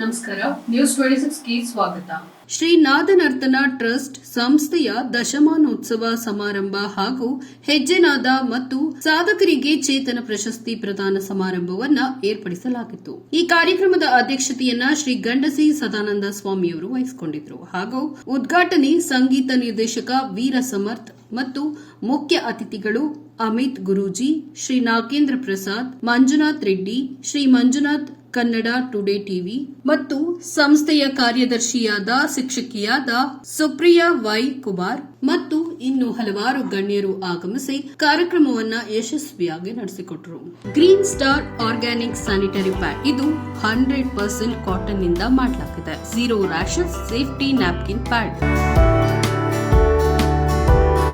ನಮಸ್ಕಾರ news twenty ಸಿಕ್ಸ್ಗೆ ಸ್ವಾಗತ. Shri ನಾದನರ್ತನ trust ಸಂಸ್ಥೆಯ ದಶಮಾನೋತ್ಸವ ಸಮಾರಂಭ ಹಾಗೂ ಹೆಜ್ಜೆನಾದ ಮತ್ತು ಸಾಧಕರಿಗೆ ಚೇತನ ಪ್ರಶಸ್ತಿ ಪ್ರದಾನ ಸಮಾರಂಭವನ್ನ ಏರ್ಪಡಿಸಲಾಗಿತ್ತು. ಈ ಕಾರ್ಯಕ್ರಮದ ಅಧ್ಯಕ್ಷತೆಯನ್ನ ಶ್ರೀ ಗಂಡಸಿ ಸದಾನಂದ ಸ್ವಾಮಿಯವರು ವಹಿಸಿಕೊಂಡಿದ್ದರು ಹಾಗೂ ಉದ್ಘಾಟನೆ ಸಂಗೀತ ನಿರ್ದೇಶಕ ವೀರ ಸಮರ್ಥ್ ಮತ್ತು ಮುಖ್ಯ ಅತಿಥಿಗಳು ಅಮಿತ್ ಗುರೂಜಿ, ಶ್ರೀ ನಾಗೇಂದ್ರ ಪ್ರಸಾದ್, ಮಂಜುನಾಥ್ ರೆಡ್ಡಿ, ಶ್ರೀ ಮಂಜುನಾಥ್ ಕನ್ನಡ ಟುಡೇ ಟಿವಿ ಮತ್ತು ಸಂಸ್ಥೆಯ ಕಾರ್ಯದರ್ಶಿಯಾದ ಶಿಕ್ಷಕಿಯಾದ ಸುಪ್ರಿಯಾ ವೈ ಕುಮಾರ್ ಮತ್ತು ಇನ್ನು ಹಲವಾರು ಗಣ್ಯರು ಆಗಮಿಸಿ ಕಾರ್ಯಕ್ರಮವನ್ನ ಯಶಸ್ವಿಯಾಗಿ ನಡೆಸಿಕೊಟ್ರು. Green star organic sanitary pad ಇದು ಹಂಡ್ರೆಡ್ ಪರ್ಸೆಂಟ್ ಕಾಟನ್ನಿಂದ ಮಾಡಲಾಗಿದೆ. Zero rashes safety napkin pad.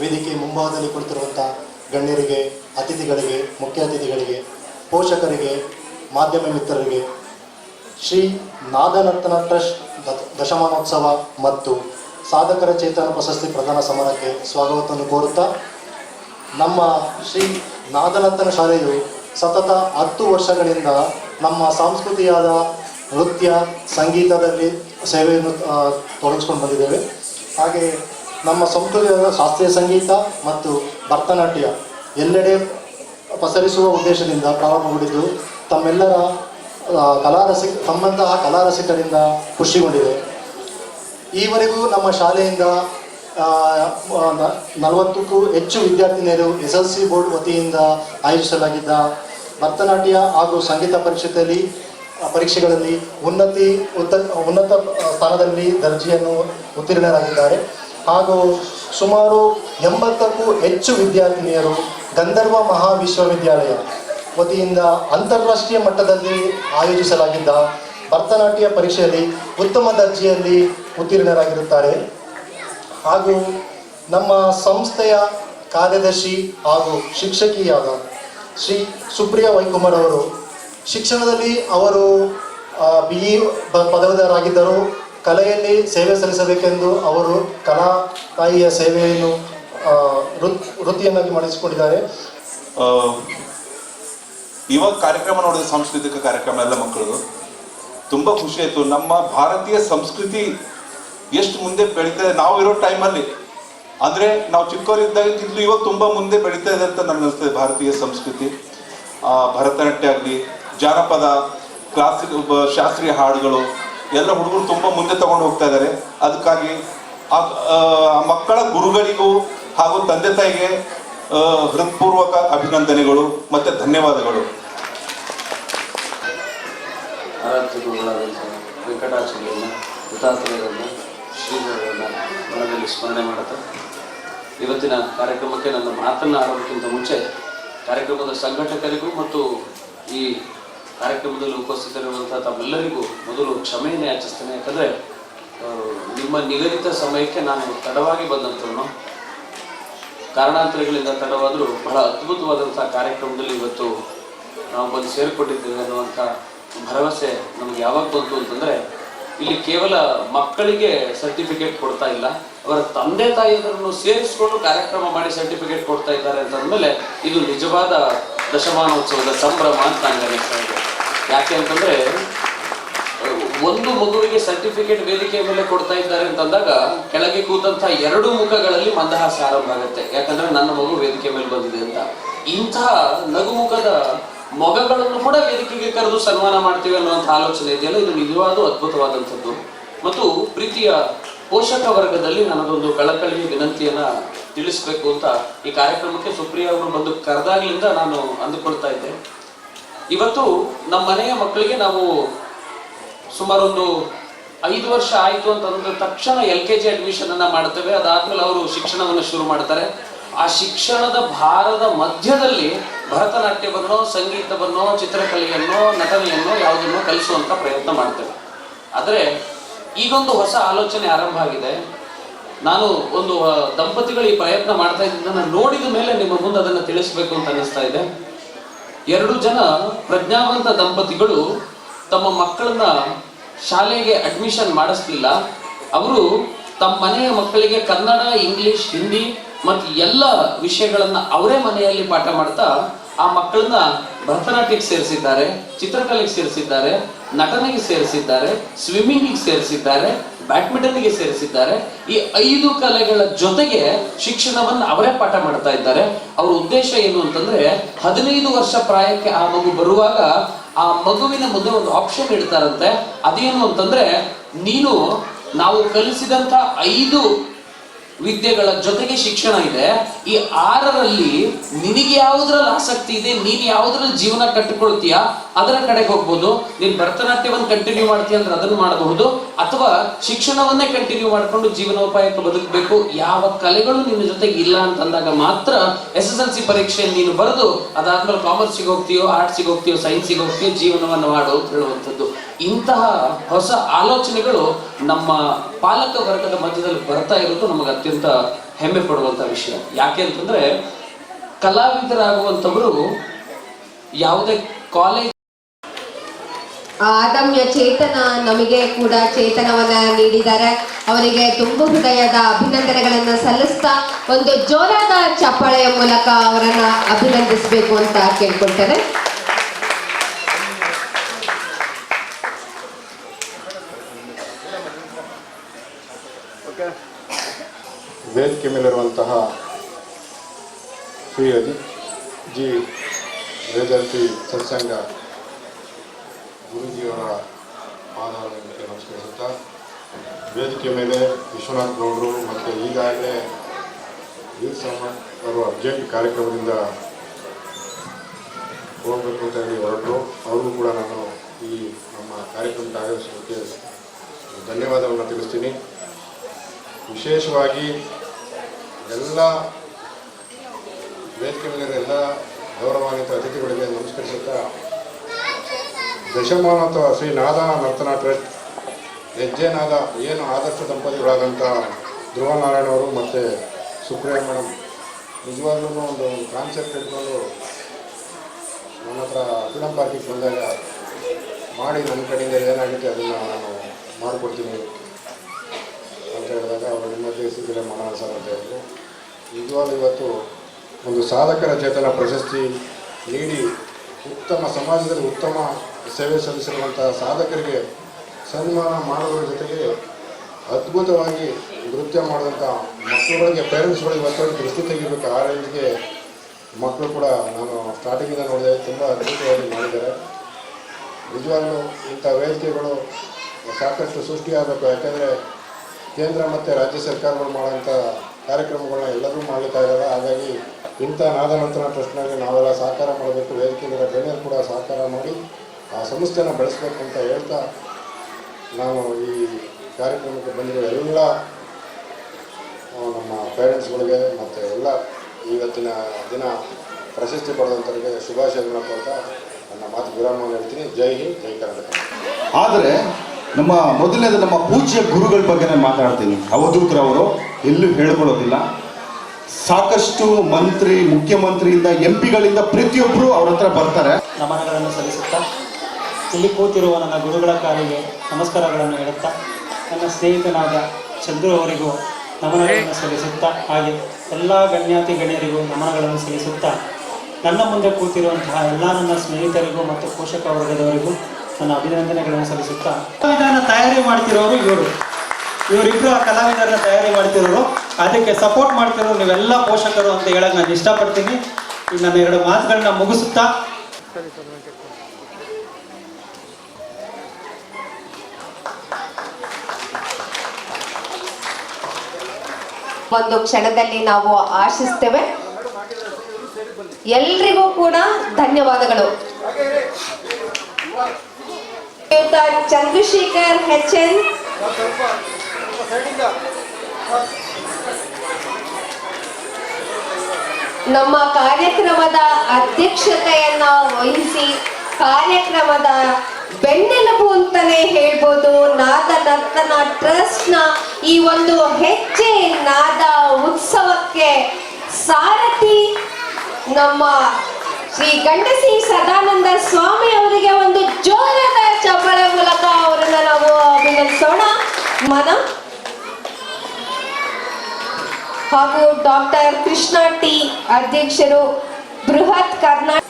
ವೇದಿಕೆ ಮುಂಭಾಗದಲ್ಲಿ ಕುಳಿತಿರುವಂಥ ಗಣ್ಯರಿಗೆ, ಅತಿಥಿಗಳಿಗೆ, ಮುಖ್ಯ ಅತಿಥಿಗಳಿಗೆ, ಪೋಷಕರಿಗೆ, ಮಾಧ್ಯಮ ಮಿತ್ರರಿಗೆ, ಶ್ರೀ ನಾದನರ್ತನ ಟ್ರಸ್ಟ್ ದಶಮಾನೋತ್ಸವ ಮತ್ತು ಸಾಧಕರ ಚೇತನ ಪ್ರಶಸ್ತಿ ಪ್ರದಾನ ಸಮಾರಂಭಕ್ಕೆ ಸ್ವಾಗತವನ್ನು ಕೋರುತ್ತಾ, ನಮ್ಮ ಶ್ರೀ ನಾದನರ್ತನ ಶಾಲೆಯು ಸತತ ಹತ್ತು ವರ್ಷಗಳಿಂದ ನಮ್ಮ ಸಾಂಸ್ಕೃತಿಯಾದ ನೃತ್ಯ, ಸಂಗೀತದಲ್ಲಿ ಸೇವೆಯನ್ನು ತೊಡಗಿಸ್ಕೊಂಡು ಬಂದಿದ್ದೇವೆ. ಹಾಗೆ ನಮ್ಮ ಸಂಸ್ಕೃತಿಯಾದ ಶಾಸ್ತ್ರೀಯ ಸಂಗೀತ ಮತ್ತು ಭರತನಾಟ್ಯ ಎಲ್ಲೆಡೆ ಪಸರಿಸುವ ಉದ್ದೇಶದಿಂದ ಪ್ರಾರಂಭಗೊಂಡಿದ್ದು ತಮ್ಮೆಲ್ಲರ ಕಲಾರಸಿಕ ಕಲಾರಸಿ ತಮ್ಮಂತಹ ಕಲಾರಸಿಕರಿಂದ ಖುಷಿಗೊಂಡಿದೆ. ಈವರೆಗೂ ನಮ್ಮ ಶಾಲೆಯಿಂದ ನಲವತ್ತಕ್ಕೂ ಹೆಚ್ಚು ವಿದ್ಯಾರ್ಥಿನಿಯರು ಎಸ್ ಎಲ್ ಸಿ ಬೋರ್ಡ್ ವತಿಯಿಂದ ಆಯೋಜಿಸಲಾಗಿದ್ದ ಭರತನಾಟ್ಯ ಹಾಗೂ ಸಂಗೀತ ಪರೀಕ್ಷೆಯಲ್ಲಿ ಪರೀಕ್ಷೆಗಳಲ್ಲಿ ಉನ್ನತಿ, ಉತ್ತ, ಉನ್ನತ ಸ್ಥಾನದಲ್ಲಿ ದರ್ಜೆಯನ್ನು ಉತ್ತೀರ್ಣರಾಗಿದ್ದಾರೆ. ಹಾಗೂ ಸುಮಾರು ಎಂಬತ್ತಕ್ಕೂ ಹೆಚ್ಚು ವಿದ್ಯಾರ್ಥಿನಿಯರು ಗಂಧರ್ವ ಮಹಾವಿಶ್ವವಿದ್ಯಾಲಯ ವತಿಯಿಂದ ಅಂತಾರಾಷ್ಟ್ರೀಯ ಮಟ್ಟದಲ್ಲಿ ಆಯೋಜಿಸಲಾಗಿದ್ದ ಭರತನಾಟ್ಯ ಪರೀಕ್ಷೆಯಲ್ಲಿ ಉತ್ತಮ ದರ್ಜೆಯಲ್ಲಿ ಉತ್ತೀರ್ಣರಾಗಿರುತ್ತಾರೆ. ಹಾಗೂ ನಮ್ಮ ಸಂಸ್ಥೆಯ ಕಾರ್ಯದರ್ಶಿ ಹಾಗೂ ಶಿಕ್ಷಕಿಯಾದ ಶ್ರೀ ಸುಪ್ರಿಯಾ ವೈಕುಮಾರ್ ಅವರು ಶಿಕ್ಷಣದಲ್ಲಿ ಅವರು ಬಿ ಇ ಪದವೀಧರಾಗಿದ್ದರು. ಕಲೆಯಲ್ಲಿ ಸೇವೆ ಸಲ್ಲಿಸಬೇಕೆಂದು ಅವರು ಕಲಾ ತಾಯಿಯ ಸೇವೆಯನ್ನು ವೃತ್ತಿಯನ್ನಾಗಿ ಮಾಡಿಸಿಕೊಂಡಿದ್ದಾರೆ. ಇವಾಗ ಕಾರ್ಯಕ್ರಮ ನೋಡಿದ ಸಾಂಸ್ಕೃತಿಕ ಕಾರ್ಯಕ್ರಮ ಎಲ್ಲ ಮಕ್ಕಳು ತುಂಬ ಖುಷಿ ಆಯಿತು. ನಮ್ಮ ಭಾರತೀಯ ಸಂಸ್ಕೃತಿ ಎಷ್ಟು ಮುಂದೆ ಬೆಳೀತದೆ ನಾವು ಇರೋ ಟೈಮಲ್ಲಿ. ಅಂದರೆ ನಾವು ಚಿಕ್ಕವರಿದ್ದಾಗಿದ್ದು ಇವಾಗ ತುಂಬ ಮುಂದೆ ಬೆಳೀತಾ ಇದೆ ಅಂತ ನನಗೆ ಅನಿಸ್ತದೆ ಭಾರತೀಯ ಸಂಸ್ಕೃತಿ. ಆ, ಭರತನಾಟ್ಯ ಆಗಲಿ ಜಾನಪದ ಕ್ಲಾಸಿಕ್ ಶಾಸ್ತ್ರೀಯ ಹಾಡುಗಳು ಎಲ್ಲ ಹುಡುಗರು ತುಂಬ ಮುಂದೆ ತಗೊಂಡು ಹೋಗ್ತಾ ಇದ್ದಾರೆ. ಅದಕ್ಕಾಗಿ ಆ ಮಕ್ಕಳ ಗುರುಗಳಿಗೂ ಹಾಗೂ ತಂದೆ ತಾಯಿಗೆ ಹೃತ್ಪೂರ್ವಕ ಅಭಿನಂದನೆಗಳು ಮತ್ತೆ ಧನ್ಯವಾದಗಳು. ಸ್ಮರಣೆ ಮಾಡುತ್ತಾ, ಇವತ್ತಿನ ಕಾರ್ಯಕ್ರಮಕ್ಕೆ ನನ್ನ ಮಾತನ್ನು ಆಡೋದಕ್ಕಿಂತ ಮುಂಚೆ ಕಾರ್ಯಕ್ರಮದ ಸಂಘಟಕರಿಗೂ ಮತ್ತು ಈ ಕಾರ್ಯಕ್ರಮದಲ್ಲಿ ಉಪಸ್ಥಿತರಿರುವಂಥ ತಮ್ಮೆಲ್ಲರಿಗೂ ಮೊದಲು ಕ್ಷಮೆಯನ್ನು ಯಾಚಿಸ್ತೇನೆ. ಯಾಕಂದರೆ ನಿಮ್ಮ ನಿಗದಿತ ಸಮಯಕ್ಕೆ ನಾನು ತಡವಾಗಿ ಬಂದಂಥವನು. ಕಾರಣಾಂತರಗಳಿಂದ ತಡವಾದರೂ ಬಹಳ ಅದ್ಭುತವಾದಂಥ ಕಾರ್ಯಕ್ರಮದಲ್ಲಿ ಇವತ್ತು ನಾವು ಬಂದು ಸೇರಿಕೊಂಡಿದ್ದೇವೆ ಅನ್ನುವಂಥ ಭರವಸೆ ನಮ್ಗೆ ಯಾವಾಗ ಬಂತು ಅಂತಂದರೆ, ಇಲ್ಲಿ ಕೇವಲ ಮಕ್ಕಳಿಗೆ ಸರ್ಟಿಫಿಕೇಟ್ ಕೊಡ್ತಾ ಇಲ್ಲ. ಅವರ ತಂದೆ ತಾಯಿಯರನ್ನು ಸೇರಿಸಿಕೊಂಡು ಕಾರ್ಯಕ್ರಮ ಮಾಡಿ ಸರ್ಟಿಫಿಕೇಟ್ ಕೊಡ್ತಾ ಇದ್ದಾರೆ ಅಂತಂದಮೇಲೆ ಇದು ನಿಜವಾದ ದಶಮಾನೋತ್ಸವದ ಸಂಭ್ರಮ ಅಂತ ನನಗೆ ಅನಿಸ್ತಾ ಇದೆ ಯಾಕೆ ಅಂತಂದರೆ, ಒಂದು ಮಗುವಿಗೆ ಸರ್ಟಿಫಿಕೇಟ್ ವೇದಿಕೆ ಮೇಲೆ ಕೊಡ್ತಾ ಇದ್ದಾರೆ ಅಂತಂದಾಗ ಕೆಳಗೆ ಕೂತಂತ ಎರಡು ಮುಖಗಳಲ್ಲಿ ಮಂದಹಾಸ ಆರಂಭ ಆಗುತ್ತೆ. ಯಾಕಂದ್ರೆ ನನ್ನ ಮಗು ವೇದಿಕೆ ಮೇಲೆ ಬಂದಿದೆ ಅಂತ. ಇಂತಹ ನಗುಮುಖದ ಮೊಗಗಳನ್ನು ಕೂಡ ವೇದಿಕೆಗೆ ಕರೆದು ಸನ್ಮಾನ ಮಾಡ್ತೀವಿ ಅನ್ನುವಂಥ ಆಲೋಚನೆ ಇದೆಯಲ್ಲ? ಇದು ನಿಜವಾದ ಅದ್ಭುತವಾದಂಥದ್ದು. ಮತ್ತು ಪ್ರೀತಿಯ ಪೋಷಕ ವರ್ಗದಲ್ಲಿ ನನ್ನದೊಂದು ಕಳಕಳಿಯ ವಿನಂತಿಯನ್ನ ತಿಳಿಸ್ಬೇಕು ಅಂತ ಈ ಕಾರ್ಯಕ್ರಮಕ್ಕೆ ಸುಪ್ರಿಯಾ ಅವರು ಬಂದು ಕರೆದಾಗ್ಲಿಂದ ನಾನು ಅಂದುಕೊಳ್ತಾ ಇದ್ದೆ. ಇವತ್ತು ನಮ್ಮ ಮನೆಯ ಮಕ್ಕಳಿಗೆ ನಾವು ಸುಮಾರೊಂದು ಐದು ವರ್ಷ ಆಯಿತು ಅಂತಂದ ತಕ್ಷಣ ಎಲ್ ಕೆ ಜಿ ಅಡ್ಮಿಷನ್ ಅನ್ನ ಮಾಡ್ತೇವೆ. ಅದಾದ್ಮೇಲೆ ಅವರು ಶಿಕ್ಷಣವನ್ನು ಶುರು ಮಾಡ್ತಾರೆ. ಆ ಶಿಕ್ಷಣದ ಭಾರದ ಮಧ್ಯದಲ್ಲಿ ಭರತನಾಟ್ಯವನ್ನೋ, ಸಂಗೀತವನ್ನೋ, ಚಿತ್ರಕಲೆಯನ್ನೋ, ನಟನೆಯನ್ನೋ ಯಾವುದನ್ನೋ ಕಲಿಸುವಂತ ಪ್ರಯತ್ನ ಮಾಡ್ತೇವೆ. ಆದರೆ ಈಗೊಂದು ಹೊಸ ಆಲೋಚನೆ ಆರಂಭ ಆಗಿದೆ. ನಾನು ಒಂದು ದಂಪತಿಗಳು ಈ ಪ್ರಯತ್ನ ಮಾಡ್ತಾ ನಾನು ನೋಡಿದ ಮೇಲೆ ನಿಮ್ಮ ಮುಂದೆ ಅದನ್ನು ತಿಳಿಸಬೇಕು ಅಂತ ಅನಿಸ್ತಾ ಇದೆ. ಎರಡು ಜನ ಪ್ರಜ್ಞಾವಂತ ದಂಪತಿಗಳು ತಮ್ಮ ಮಕ್ಕಳನ್ನ ಶಾಲೆಗೆ ಅಡ್ಮಿಷನ್ ಮಾಡಿಸ್ಲಿಲ್ಲ. ಅವರು ತಮ್ಮ ಮನೆಯ ಮಕ್ಕಳಿಗೆ ಕನ್ನಡ, ಇಂಗ್ಲಿಷ್, ಹಿಂದಿ ಮತ್ತು ಎಲ್ಲ ವಿಷಯಗಳನ್ನ ಅವರೇ ಮನೆಯಲ್ಲಿ ಪಾಠ ಮಾಡ್ತಾ ಆ ಮಕ್ಕಳನ್ನ ಭರತನಾಟ್ಯಕ್ಕೆ ಸೇರಿಸಿದ್ದಾರೆ, ಚಿತ್ರಕಲೆಗೆ ಸೇರಿಸಿದ್ದಾರೆ. ನಟನೆಗೆ ಸೇರಿಸಿದ್ದಾರೆ ಸ್ವಿಮ್ಮಿಂಗಿಗೆ ಸೇರಿಸಿದ್ದಾರೆ ಬ್ಯಾಡ್ಮಿಂಟನ್ಗೆ ಸೇರಿಸಿದ್ದಾರೆ. ಈ ಐದು ಕಲೆಗಳ ಜೊತೆಗೆ ಶಿಕ್ಷಣವನ್ನು ಅವರೇ ಪಾಠ ಮಾಡ್ತಾ ಇದ್ದಾರೆ. ಅವ್ರ ಉದ್ದೇಶ ಏನು ಅಂತಂದ್ರೆ, ಹದಿನೈದು ವರ್ಷ ಪ್ರಾಯಕ್ಕೆ ಆ ಮಗು ಬರುವಾಗ ಆ ಮಗುವಿನ ಮುಂದೆ ಒಂದು ಆಪ್ಷನ್ ಇಡ್ತಾರಂತೆ. ಅದೇನು ಅಂತಂದ್ರೆ, ನೀನು ನಾವು ಕಲಿಸಿದಂತ ಐದು ವಿದ್ಯೆಗಳ ಜೊತೆಗೆ ಶಿಕ್ಷಣ ಇದೆ. ಈ ಆರರಲ್ಲಿ ನಿನಗೆ ಯಾವುದ್ರಲ್ಲಿ ಆಸಕ್ತಿ ಇದೆ, ನೀನ್ ಯಾವುದ್ರಲ್ಲಿ ಜೀವನ ಕಟ್ಟಿಕೊಳ್ತೀಯಾ, ಅದರ ಕಡೆಗೆ ಹೋಗ್ಬೋದು. ನೀನ್ ಭರತನಾಟ್ಯವನ್ನು ಕಂಟಿನ್ಯೂ ಮಾಡ್ತೀಯ ಅಂದ್ರೆ ಅದನ್ನು ಮಾಡಬಹುದು. ಅಥವಾ ಶಿಕ್ಷಣವನ್ನೇ ಕಂಟಿನ್ಯೂ ಮಾಡಿಕೊಂಡು ಜೀವನೋಪಾಯಕ್ಕೆ ಬದುಕಬೇಕು. ಯಾವ ಕಲೆಗಳು ನಿನ್ನ ಜೊತೆಗೆ ಇಲ್ಲ ಅಂತಂದಾಗ ಮಾತ್ರ ಎಸ್ ಎಸ್ ಎಲ್ ಸಿ ಪರೀಕ್ಷೆಯಲ್ಲಿ ನೀನು ಬರೆದು ಅದಾದ್ಮೇಲೆ ಕಾಮರ್ಸಿಗೆ ಹೋಗ್ತೀಯೋ ಆರ್ಟ್ಸಿಗೆ ಹೋಗ್ತೀಯೋ ಸೈನ್ಸಿಗೆ ಹೋಗ್ತೀಯೋ ಜೀವನವನ್ನು ಮಾಡು ಅಂತ ಹೇಳುವಂಥದ್ದು. ಇಂತಹ ಹೊಸ ಆಲೋಚನೆಗಳು ನಮ್ಮ ಪಾಲಕ ವರ್ಗದ ಮಧ್ಯದಲ್ಲಿ ಬರ್ತಾ ಇರೋದು ನಮಗೆ ಅತ್ಯಂತ ಹೆಮ್ಮೆ ಪಡುವಂತ ವಿಷಯ. ಯಾಕೆ ಅಂತಂದ್ರೆ ಕಲಾವಿದರಾಗುವಂಥವರು ಯಾವುದೇ ಕಾಲೇಜ್ ಆ ಅದಮ್ಯ ಚೇತನ ನಮಗೆ ಕೂಡ ಚೇತನವನ್ನ ನೀಡಿದ್ದಾರೆ. ಅವರಿಗೆ ತುಂಬ ಹೃದಯದ ಅಭಿನಂದನೆಗಳನ್ನ ಸಲ್ಲಿಸ್ತಾ ಒಂದು ಜೋರಾದ ಚಪ್ಪಾಳೆಯ ಮೂಲಕ ಅವರನ್ನ ಅಭಿನಂದಿಸಬೇಕು ಅಂತ ಕೇಳ್ಕೊಳ್ತೇನೆ. ವೇದಿಕೆ ಮೇಲಿರುವಂತಹ ಶ್ರೀ ಅಜಿತ್ ಜಿ. ವೇದಾಂತಿ ಸತ್ಸಂಗ ಗುರುಜಿಯವರ ಪಾದಗಳಿಗೆ ನಮಸ್ಕರಿಸುತ್ತಾ ವೇದಿಕೆ ಮೇಲೆ ವಿಶ್ವನಾಥ್ ಗೌಡರು ಮತ್ತು ಈಗಾಗಲೇ ವೀರ್ ಅವರು ಅರ್ಜೆಂಟ್ ಕಾರ್ಯಕ್ರಮದಿಂದ ಹೋಗಬೇಕು ಅಂತ ಹೇಳಿ ಹೊರಟರು. ಅವರು ಕೂಡ ನಾನು ಈ ನಮ್ಮ ಕಾರ್ಯಕ್ರಮಕ್ಕೆ ಆಗಮಿಸೋದಕ್ಕೆ ಧನ್ಯವಾದವನ್ನು ತಿಳಿಸ್ತೀನಿ. ವಿಶೇಷವಾಗಿ ಎಲ್ಲ ವೇದಿಕೆ ಮೇಲೆ ಎಲ್ಲ ಗೌರವಾನ್ವಿತ ಅತಿಥಿಗಳಿಗೆ ನಮಸ್ಕರಿಸುತ್ತಾ ದಶಮಾನತ ಶ್ರೀ ನಾದ ನರ್ತನ ಟ್ರಸ್ಟ್ ಹೆಜ್ಜೆನಾದ ಏನು ಆದರ್ಶ ದಂಪತಿಗಳಾದಂಥ ಧ್ರುವನಾರಾಯಣ ಅವರು ಮತ್ತು ಸುಪ್ರಿಯಾ ಮೇಡಮ್ ನಿಜವಾಗ್ಲೂ ಒಂದು ಕಾನ್ಸೆಪ್ಟ್ ಇಟ್ಕೊಂಡು ನನ್ನ ಹತ್ರ ಫಿಲಮ್ ಪಾರ್ಕಿಗೆ ಬಂದಾಗ ಮಾಡಿ ನನ್ನ ಕಡೆಯಿಂದ ಏನಾಗುತ್ತೆ ಅದನ್ನು ನಾನು ಮಾಡಿಕೊಡ್ತೀನಿ. ಅಂತ ಹೇಳಿದಾಗ ಅವರು ನಿಮ್ಮದೇ ಸಿದ್ದರೆ ಮಾಡೋಣ ಸರ್ ಅಂತ ಹೇಳಿದ್ರು ಇವತ್ತು ಒಂದು ಸಾಧಕರ ಚೇತನ ಪ್ರಶಸ್ತಿ ನೀಡಿ ಉತ್ತಮ, ಸಮಾಜದಲ್ಲಿ ಉತ್ತಮ ಸೇವೆ ಸಲ್ಲಿಸಿರುವಂತಹ ಸಾಧಕರಿಗೆ ಸನ್ಮಾನ ಮಾಡೋದ್ರ ಜೊತೆಗೆ ಅದ್ಭುತವಾಗಿ ನೃತ್ಯ ಮಾಡಿದಂಥ ಮಕ್ಕಳುಗಳಿಗೆ ಪೇರೆಂಟ್ಸ್ಗಳಿಗೆ ಇವತ್ತು ದೃಷ್ಟಿ ತೆಗಿಬೇಕು. ಆ ರೇಂಜ್ಗೆ ಮಕ್ಕಳು ಕೂಡ ನಾನು ಸ್ಟಾರ್ಟಿಂಗಿಂದ ನೋಡಿದೆ, ತುಂಬ ಅದ್ಭುತವಾಗಿ ಮಾಡಿದ್ದಾರೆ. ನಿಜವಾಗ್ಲೂ ಇಂಥ ವೇದಿಕೆಗಳು ಸಾಕಷ್ಟು ಸೃಷ್ಟಿಯಾಗಬೇಕು. ಯಾಕೆಂದರೆ ಕೇಂದ್ರ ಮತ್ತು ರಾಜ್ಯ ಸರ್ಕಾರಗಳು ಮಾಡೋಂಥ ಕಾರ್ಯಕ್ರಮಗಳನ್ನ ಎಲ್ಲರೂ ಮಾಡ್ಲಿಕ್ಕೆ ಆಗಲ್ಲ. ಹಾಗಾಗಿ ಇಂಥ ನಾದನಂತರ ಟ್ರಸ್ಟ್ನಲ್ಲಿ ನಾವೆಲ್ಲ ಸಹಕಾರ ಮಾಡಬೇಕು. ವೇದಿಕೆಗಳ ಗಣ್ಯರು ಕೂಡ ಸಹಕಾರ ಮಾಡಿ ಆ ಸಂಸ್ಥೆನ ಬೆಳೆಸ್ಬೇಕು ಅಂತ ಹೇಳ್ತಾ ನಾನು ಈ ಕಾರ್ಯಕ್ರಮಕ್ಕೆ ಬಂದಿರೋ ಎಲ್ಲ ನಮ್ಮ ಪೇರೆಂಟ್ಸ್ಗಳಿಗೆ ಮತ್ತು ಎಲ್ಲ ಇವತ್ತಿನ ದಿನ ಪ್ರಶಸ್ತಿ ಪಡೆದಂಥವ್ರಿಗೆ ಶುಭಾಶಯಗಳನ್ನ ಕೊಡ್ತಾ ನನ್ನ ಮಾತು ವಿರಾಮವನ್ನು ಹೇಳ್ತೀನಿ. ಜೈ ಹಿಂದ್, ಜೈ ಕರ್ನಾಟಕ. ಆದರೆ ನಮ್ಮ ಮೊದಲನೇದು ನಮ್ಮ ಪೂಜ್ಯ ಗುರುಗಳ ಬಗ್ಗೆ ನಾನು ಮಾತಾಡ್ತೀನಿ. ಅವಧೂತರವರು ಎಲ್ಲೂ ಹೇಳ್ಕೊಳ್ಳೋದಿಲ್ಲ. ಸಾಕಷ್ಟು ಮಂತ್ರಿ, ಮುಖ್ಯಮಂತ್ರಿಯಿಂದ ಎಂ ಪಿಗಳಿಂದ ಪ್ರತಿಯೊಬ್ಬರು ಅವ್ರ ಹತ್ರ ಬರ್ತಾರೆ. ನಮನಗಳನ್ನು ಸಲ್ಲಿಸುತ್ತಾ, ಇಲ್ಲಿ ಕೂತಿರುವ ನನ್ನ ಗುರುಗಳ ಕಾಲಿಗೆ ನಮಸ್ಕಾರಗಳನ್ನು ಹೇಳುತ್ತಾ, ನನ್ನ ಸ್ನೇಹಿತನಾದ ಚಂದ್ರು ಅವರಿಗೂ ನಮನಗಳನ್ನು ಸಲ್ಲಿಸುತ್ತಾ, ಹಾಗೆ ಎಲ್ಲ ಗಣ್ಯಾತಿ ಗಣ್ಯರಿಗೂ ನಮನಗಳನ್ನು ಸಲ್ಲಿಸುತ್ತಾ, ನನ್ನ ಮುಂದೆ ಕೂತಿರುವಂತಹ ಎಲ್ಲ ನನ್ನ ಸ್ನೇಹಿತರಿಗೂ ಮತ್ತು ಪೋಷಕ ವರ್ಗದವರಿಗೂ ನನ್ನ ಅಭಿನಂದನೆಗಳನ್ನು ಸಲ್ಲಿಸುತ್ತಾ ಕಲಾವಿದರನ್ನ ತಯಾರಿ ಮಾಡ್ತಿರೋರು ಇವರು. ಇವರಿಬ್ರು ಆ ಕಲಾವಿದರನ್ನ ತಯಾರಿ ಮಾಡ್ತಿರೋರು. ಅದಕ್ಕೆ ಸಪೋರ್ಟ್ ಮಾಡ್ತಿರೋರು ನೀವೆಲ್ಲ ಪೋಷಕರು ಅಂತ ಹೇಳಕ್ ನಾನು ಇಷ್ಟಪಡ್ತೀನಿ. ನನ್ನ ಎರಡು ಮಾತುಗಳನ್ನ ಮುಗಿಸುತ್ತಾ. ಒಂದು ಕ್ಷಣದಲ್ಲಿ ನಾವು ಆಶಿಸ್ತೇವೆ. ಎಲ್ರಿಗೂ ಕೂಡ ಧನ್ಯವಾದಗಳು. ಚಂದ್ರಶೇಖರ್ ಹೆಚ್ ಎನ್ ನಮ್ಮ ಕಾರ್ಯಕ್ರಮದ ಅಧ್ಯಕ್ಷತೆಯನ್ನ ವಹಿಸಿ ಕಾರ್ಯಕ್ರಮದ ಬೆನ್ನೆಲುಬು ಅಂತಾನೆ ಹೇಳ್ಬೋದು. ನಾದ ನರ್ತನ ಟ್ರಸ್ಟ್ನ ಈ ಒಂದು ಹೆಜ್ಜೆ ನಾದ ಉತ್ಸವಕ್ಕೆ ಸಾರಥಿ ನಮ್ಮ ಶ್ರೀ ಗಂಡಸಿ ಸದಾನಂದ ಸ್ವಾಮಿ ಅವರಿಗೆ ಒಂದು ಜೋರಾದ ಚಪ್ಪಳೆ ಮೂಲಕ ಅವರನ್ನ ನಾವು ಅಭಿನಂದಿಸೋಣ. ಮನ. ಹಾಗೂ ಡಾಕ್ಟರ್ ಕೃಷ್ಣ ಟಿ ಅಧ್ಯಕ್ಷರು ಬೃಹತ್ ಕರ್ನಾಟಕ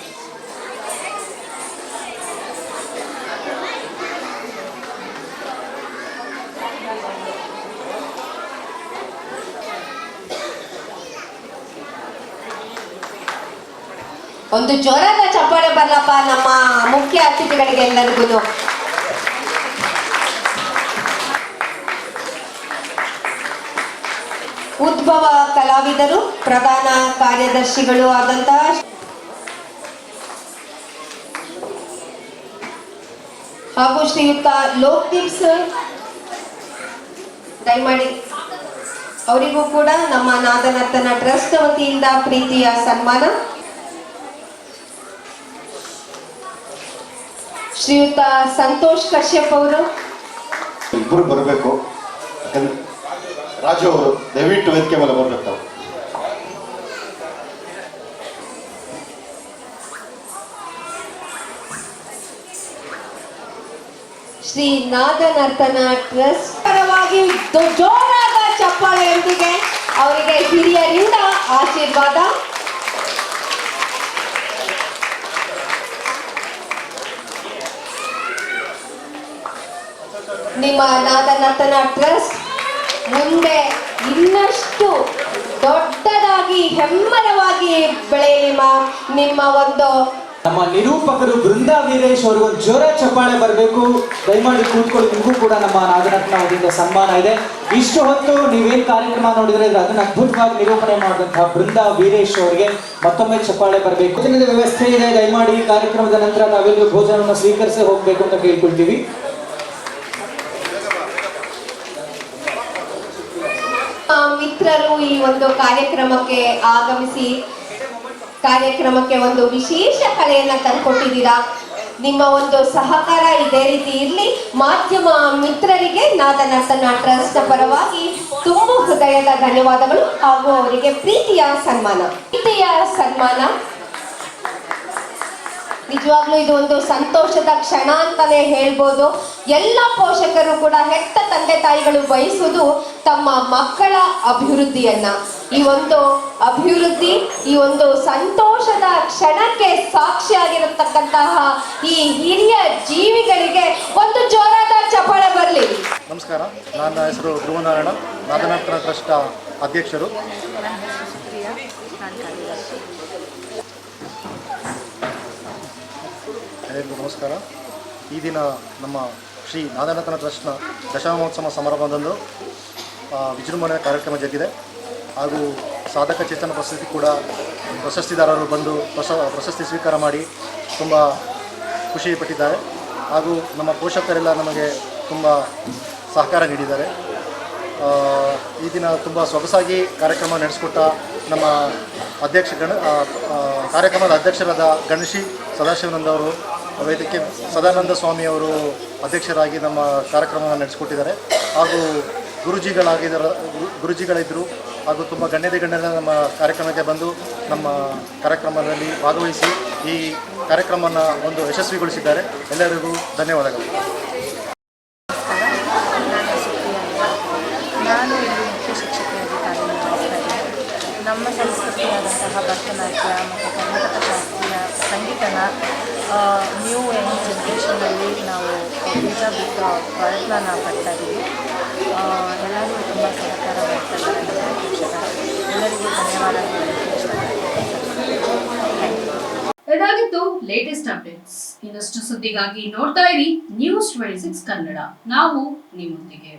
ಒಂದು ಜೋರಾದ ಚಪ್ಪಾಳೆ ಬರಲಪ್ಪ ನಮ್ಮ ಮುಖ್ಯ ಅತಿಥಿಗಳಿಗೆ ಉದ್ಭವ ಕಲಾವಿದರು, ಪ್ರಧಾನ ಕಾರ್ಯದರ್ಶಿಗಳು ಆದಂತಹ ಹಾಗೂ ಶ್ರೀಯುತ ಲೋಕ್ದೀಪ್ ಸರ್, ದಯಮಾಡಿ ಅವರಿಗೂ ಕೂಡ ನಮ್ಮ ನಾದನರ್ತನ ಟ್ರಸ್ಟ್ ವತಿಯಿಂದ ಪ್ರೀತಿಯ ಸನ್ಮಾನ. ಶ್ರೀಯುತ ಸಂತೋಷ್ ಕಶ್ಯಪ್ ಅವರು. ಇಬ್ಬರು ಬರಬೇಕು. ರಾಜು ಅವರು ದಯವಿಟ್ಟು ವೇದಿಕೆ ಮೇಲೆ ಬರ್ಬೇಕು ತಾವು. ಶ್ರೀ ನಾಗನರ್ತನ ಟ್ರಸ್ಟ್. ಪರವಾಗಿ ಜೋರಾದ ಚಪ್ಪಾಳೆಯೊಂದಿಗೆ ಅವರಿಗೆ ಹಿರಿಯರಿಂದ ಆಶೀರ್ವಾದ. ನಿಮ್ಮ ನಾಗನರ್ತನ ಟ್ರಸ್ಟ್ ಮುಂದೆ ಇನ್ನಷ್ಟು ದೊಡ್ಡದಾಗಿ, ಹೆಮ್ಮರವಾಗಿ ಬೆಳೆಯಲಿ ಮಾ- ನಿಮ್ಮ ಒಂದು ನಮ್ಮ ನಿರೂಪಕರು ಬೃಂದಾ ವೀರೇಶ್ ಅವರು ಒಂದು ಜೋರ ಚಪ್ಪಾಳೆ ಬರಬೇಕು. ದಯಮಾಡಿ ಕೂತ್ಕೊಳ್ಳಿ, ನಿಮಗೂ ಕೂಡ ನಮ್ಮ ನಾಗರತ್ನ ಅವರಿಂದ ಸನ್ಮಾನ ಇದೆ. ಇಷ್ಟು ಹೊತ್ತು ನೀವೇನ್ ಕಾರ್ಯಕ್ರಮ ನೋಡಿದ್ರೆ ಅದನ್ನ ಅದ್ಭುತವಾಗಿ ನಿರೂಪಣೆ ಮಾಡಿದಂತಹ ಬೃಂದಾ ವೀರೇಶ್ ಅವರಿಗೆ ಮತ್ತೊಮ್ಮೆ ಚಪ್ಪಾಳೆ ಬರಬೇಕು. ದಿನದ ವ್ಯವಸ್ಥೆ ಇದೆ. ದಯಮಾಡಿ ಕಾರ್ಯಕ್ರಮದ ನಂತರ ನಾವೆಲ್ಲರೂ ಭೋಜನವನ್ನು ಸ್ವೀಕರಿಸಿ ಹೋಗಬೇಕು ಅಂತ ಕೇಳ್ಕೊಳ್ತೀವಿ ಆ, ಮಿತ್ರರು ಈ ಒಂದು ಕಾರ್ಯಕ್ರಮಕ್ಕೆ ಆಗಮಿಸಿ, ಕಾರ್ಯಕ್ರಮಕ್ಕೆ ಒಂದು ವಿಶೇಷ ಕಲೆಯನ್ನ ತಂದ್ಕೊಟ್ಟಿದ್ದೀರಾ? ನಿಮ್ಮ ಒಂದು ಸಹಕಾರ ಇದೇ ರೀತಿ ಇರಲಿ. ಮಾಧ್ಯಮ ಮಿತ್ರರಿಗೆ ನಾದನರ್ತನ ಟ್ರಸ್ಟ್ ಪರವಾಗಿ ತುಂಬು ಹೃದಯದ ಧನ್ಯವಾದಗಳು ಹಾಗೂ ಅವರಿಗೆ ಪ್ರೀತಿಯ ಸನ್ಮಾನ. ಪ್ರೀತಿಯ ಸನ್ಮಾನ. ನಿಜವಾಗ್ಲೂ ಇದು ಒಂದು ಸಂತೋಷದ ಕ್ಷಣ ಅಂತಾನೆ ಹೇಳ್ಬೋದು. ಎಲ್ಲ ಪೋಷಕರು ಕೂಡ ಹೆತ್ತ ತಂದೆ ತಾಯಿಗಳು ಬಯಸುವುದು ತಮ್ಮ ಮಕ್ಕಳ ಅಭಿವೃದ್ಧಿಯನ್ನ. ಈ ಒಂದು ಅಭಿವೃದ್ಧಿ ಈ ಒಂದು ಸಂತೋಷದ ಕ್ಷಣಕ್ಕೆ ಸಾಕ್ಷಿಯಾಗಿರತಕ್ಕಂತಹ ಈ ಹಿರಿಯ ಜೀವಿಗಳಿಗೆ ಒಂದು ಜೋರಾದ ಚಪ್ಪಾಳೆ ಬರಲಿ. ನಮಸ್ಕಾರ ನನ್ನ ಹೆಸರು ಧ್ರುವನಾರಾಯಣ ನಾದನರ್ತನ ಟ್ರಸ್ಟ್ ಅಧ್ಯಕ್ಷರು. ಎಲ್ಲರಿಗೂ ನಮಸ್ಕಾರ. ಈ ದಿನ ನಮ್ಮ ಶ್ರೀ ನಾದನಾಥನ ಟ್ರಸ್ಟ್ನ ದಶಮಹೋತ್ಸವ ಸಮಾರಂಭದಂದು ವಿಜೃಂಭಣೆ ಕಾರ್ಯಕ್ರಮ ಜರುಗಿದೆ. ಹಾಗೂ ಸಾಧಕ ಚೇತನ ಪ್ರಶಸ್ತಿ ಕೂಡ ಪ್ರಶಸ್ತಿದಾರರು ಬಂದು ಪ್ರಶ ಪ್ರಶಸ್ತಿ ಸ್ವೀಕಾರ ಮಾಡಿ ತುಂಬ ಖುಷಿ ಪಟ್ಟಿದ್ದಾರೆ. ಹಾಗೂ ನಮ್ಮ ಪೋಷಕರೆಲ್ಲ ನಮಗೆ ತುಂಬ ಸಹಕಾರ ನೀಡಿದ್ದಾರೆ. ಈ ದಿನ ತುಂಬ ಸೊಗಸಾಗಿ ಕಾರ್ಯಕ್ರಮ ನಡೆಸಿಕೊಟ್ಟ ನಮ್ಮ ಅಧ್ಯಕ್ಷ ಗಣ ಕಾರ್ಯಕ್ರಮದ ಅಧ್ಯಕ್ಷರಾದ ಗಣೇಶಿ ಸದಾಶಿವನಂದ ಅವರು ವೇದಿಕೆ ಸದಾನಂದ ಸ್ವಾಮಿ ಅವರು ಅಧ್ಯಕ್ಷರಾಗಿ ನಮ್ಮ ಕಾರ್ಯಕ್ರಮವನ್ನು ನಡೆಸಿಕೊಟ್ಟಿದ್ದಾರೆ. ಹಾಗೂ ಗುರುಜಿಗಳಾಗಿದ್ದರ ಗುರು- ಗುರುಜಿಗಳಿದ್ದರು ಹಾಗೂ ತುಂಬ ಗಣ್ಯದ ಗಣ್ಯರ ನಮ್ಮ ಕಾರ್ಯಕ್ರಮಕ್ಕೆ ಬಂದು ನಮ್ಮ ಕಾರ್ಯಕ್ರಮದಲ್ಲಿ ಭಾಗವಹಿಸಿ ಈ ಕಾರ್ಯಕ್ರಮವನ್ನು ಒಂದು ಯಶಸ್ವಿಗೊಳಿಸಿದ್ದಾರೆ. ಎಲ್ಲರಿಗೂ ಧನ್ಯವಾದಗಳು. ನಾನು ಇಲ್ಲಿ ಮುಖ್ಯ ಶಿಕ್ಷಕಿಯಾಗಿ ಕಾರ್ಯನಿರ್ವಹಿಸ್ತಾ ನಮ್ಮ ಸಂಸ್ಕೃತಿಯಾದಂತಹ ಭರತನಾಟ್ಯ ಮತ್ತು ಕರ್ನಾಟಕ ಶಾಸ್ತ್ರೀಯ ಸಂಗೀತನ ನ್ಯೂ ಏನು ಜನ್ರೇಷನಲ್ಲಿ ನಾವು ಬೀಜ ಬಿತ್ತೋ ಪ್ರಯತ್ನನ ಪಡ್ತಾ ಇದ್ದೀವಿ ಆ, ಎಲ್ಲರಿಗೂ ತುಂಬ ಸಹಕಾರ ಮಾಡ್ತಾ ಇದ್ದಾರೆ ಎಲ್ಲರಿಗೂ ಧನ್ಯವಾದ ಇದಾಗಿತ್ತು ಲೇಟೆಸ್ಟ್ ಅಪ್ಡೇಟ್ಸ್ ಇನ್ನಷ್ಟು ಸುದ್ದಿಗಾಗಿ ನೋಡ್ತಾ ಇರಿ ನ್ಯೂಸ್ ಟ್ವೆಂಟಿ ಸಿಕ್ಸ್ ಕನ್ನಡ ನಾವು ನಿಮ್ಮೊಂದಿಗೆ.